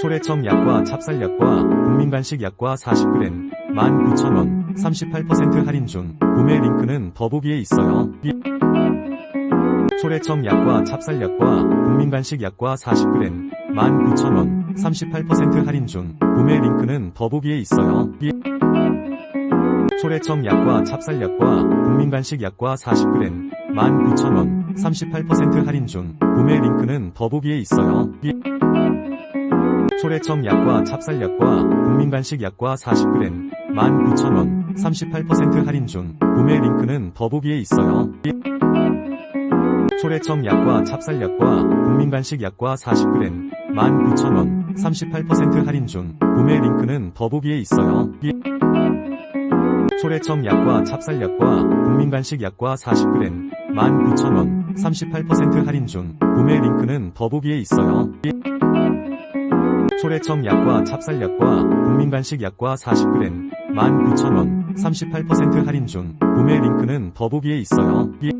초래청 약과 찹쌀약과 국민간식 약과 40g 19,000원 38% 할인 중 구매 링크는 더보기에 있어요. 이- 초래청 약과 찹쌀약과 국민간식 약과 40g 19,000원 38% 할인 중 구매 링크는 더보기에 있어요. 이- 초래청 약과 찹쌀약과 국민간식 약과 40g 19,000원 38% 할인 중 구매 링크는 더보기에 있어요. 이- 초래청 약과 찹쌀약과 국민간식 약과 40g 19,000원 38% 할인 중 구매 링크는 더보기에 있어요. 이- 초래청 약과 찹쌀약과 국민간식 약과 40g 19,000원 38% 할인 중 구매 링크는 더보기에 있어요. 이- 초래청 약과 찹쌀약과 국민간식 약과 40g 19,000원 38% 할인 중 구매 링크는 더보기에 있어요. 이- 초래청 약과 찹쌀약과 국민간식 약과 40g 19,000원 38% 할인 중 구매 링크는 더보기에 있어요. 이-